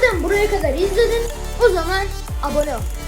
Madem buraya kadar izledin o zaman abone ol.